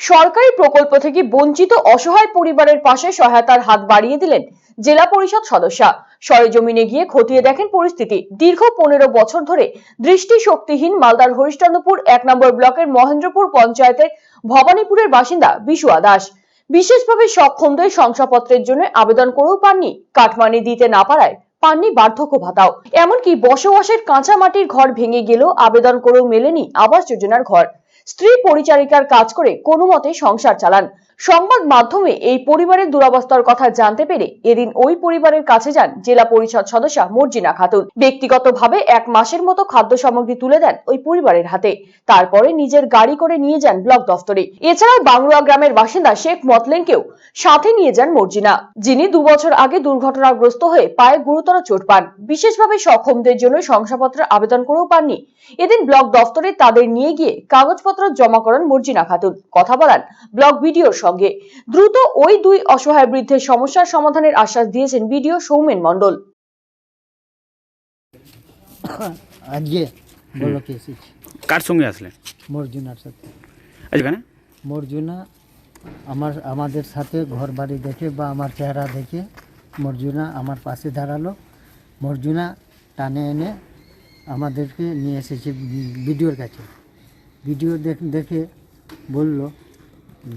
সরকারি প্রকল্প থেকে বঞ্চিত অসহায় পরিবারের পাশে সহায়তার হাত বাড়িয়ে দিলেন জেলা পরিষদ সদস্যা। সরেজমিনে গিয়ে খতিয়ে দেখেন পরিস্থিতি। দীর্ঘ পনেরো বছর ধরে দৃষ্টিশক্তিহীন মালদার হরিশ্চন্দ্রপুর এক নম্বর ব্লকের মহেন্দ্রপুর পঞ্চায়েতের ভবানীপুরের বাসিন্দা বিশুয়া দাস। বিশেষভাবে সক্ষমদের শংসাপত্রের জন্য আবেদন করেও পাননি। কাটমানি দিতে না পারায় পাননি বার্ধক্য ভাতাও। এমনকি বসবাসের কাঁচা মাটির ঘর ভেঙে গেলেও আবেদন করেও মেলেনি আবাস যোজনার ঘর। স্ত্রী পরিচারিকার কাজ করে কোনো মতে সংসার চালান। সংবাদ মাধ্যমে এই পরিবারের দুরবস্থার কথা জানতে পেরে এদিন ওই পরিবারের কাছে যান জেলা পরিষদ সদস্যা মর্জিনা খাতুন। ব্যক্তিগতভাবে এক মাসের মতো খাদ্য সামগ্রী তুলে দেন ওই পরিবারের হাতে। তারপরে নিজের গাড়ি করে নিয়ে যান ব্লক দফতরে। এছাড়াও বাংলুয়া গ্রামের বাসিন্দা শেখ মতলেনকেও সাথে নিয়ে যান মর্জিনা, যিনি দু বছর আগে দুর্ঘটনাগ্রস্ত হয়ে পায়ে গুরুতর চোট পান। বিশেষভাবে সক্ষমদের জন্য শংসাপত্রের আবেদন করেও পাননি। এদিন ব্লক দফতরে তাদের নিয়ে গিয়ে কাগজপত্র জমা করান মর্জিনা খাতুন। কথা বলান ব্লক বিডিওর সঙ্গে। দ্রুত ওই দুই অসহায় বৃদ্ধের সমস্যার সমাধানের আশ্বাস দিয়েছেন বিডিও সৌমেন মণ্ডল। আজকে বলকে এসেছি? কার সঙ্গে আসলেন? মর্জুনার সাথে। এখানে মর্জুনা আমার আমাদের সাথে ঘর বাড়ি দেখে বা আমার চেহারা দেখে মর্জুনা আমার পাশে দাঁড়াল। মর্জুনা টানে এনে আমাদেরকে নিয়ে এসেছে ভিডিওর কাছে। ভিডিও দেখে বলল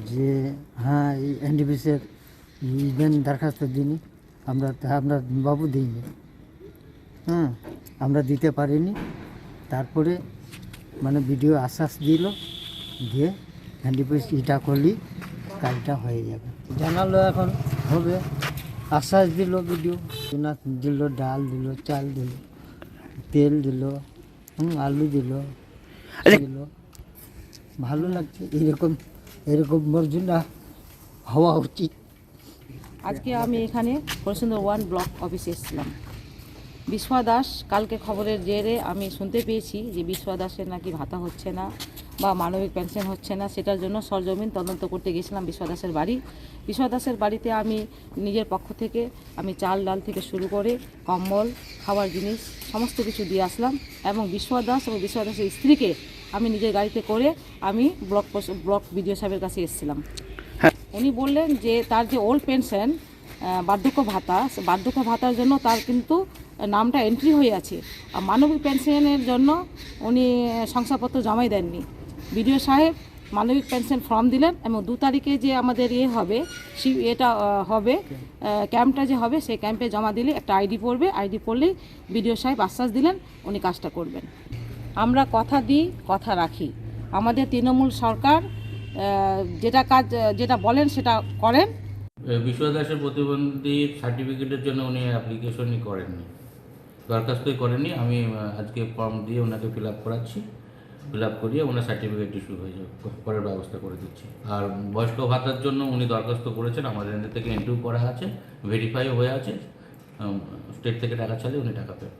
যে হ্যাঁ এই এনডিপিসের দেন দরখাস্ত দিনি আমরা আমরা বাবু দিইনি। হ্যাঁ আমরা দিতে পারিনি। তারপরে মানে ভিডিও আশ্বাস দিল দিয়ে হ্যান্ডিপিস ইটা করলি কাজটা হয়ে যাবে। জানালো এখন হবে। আশ্বাস দিল ভিডিও। চুনা দিল ডাল দিল চাল দিল তেল দিল হুম আলু দিল আচ্ছা। দিল। ভালো লাগছে এরকম এরকম মর্জুনা হওয়া উচিত। আজকে আমি এখানে হরিচন্দ্র ওয়ান ব্লক অফিসে এসেছিলাম। বিশ্বা দাস, কালকে খবরের জেরে আমি শুনতে পেয়েছি যে বিশ্বা দাসের নাকি ভাতা হচ্ছে না। বা মানবিক পেনশন হচ্ছে না সেটার জন্য সরজমিন তদন্ত করতে গেছিলাম বিশ্বদাসের বাড়ি। বিশ্বদাসের বাড়িতে আমি নিজের পক্ষ থেকে আমি চাল ডাল থেকে শুরু করে কম্বল খাবার জিনিস সমস্ত কিছু দিয়ে আসলাম এবং বিশ্বদাস এবং বিশ্বদাসের স্ত্রীকে আমি নিজের গাড়িতে করে আমি ব্লক ব্লক বিডিও সাহেবের কাছে এসেছিলাম। উনি বললেন যে তার যে ওল্ড পেনশন বার্ধক্য ভাতা বার্ধক্য ভাতার জন্য তার কিন্তু নামটা এন্ট্রি হয়ে আছে। আর মানবিক পেনশনের জন্য উনি শংসাপত্র জমাই দেননি। বিডিও সাহেব মানবিক পেনশন ফর্ম দিলেন এবং দু তারিখে যে আমাদের ইয়ে হবে এটা হবে ক্যাম্পটা যে হবে সেই ক্যাম্পে জমা দিলে একটা আইডি পড়বে। আইডি পড়লেই বিডিও সাহেব আশ্বাস দিলেন, উনি কাজটা করবেন। আমরা কথা দিই, কথা রাখি। আমাদের তৃণমূল সরকার যেটা কাজ, যেটা বলেন সেটা করেন। বিশ্ব দাসের প্রতিবন্ধী সার্টিফিকেটের জন্য উনি অ্যাপ্লিকেশনই করেননি। দরখাস্তই করেননি। আমি আজকে ফর্ম দিয়ে ওনাকে ফিল আপ করাচ্ছি। ফিল আপ করিয়ে ওনার সার্টিফিকেট ইস্যু হয়ে যাবে। করার ব্যবস্থা করে দিচ্ছি। আর বয়স্ক ভাতার জন্য উনি দরখাস্ত করেছেন, আমাদের এদের থেকে এন্ট্রিও করা আছে ভেরিফাইও হয়ে আছে স্টেট থেকে টাকা চালিয়ে উনি টাকা পেয়ে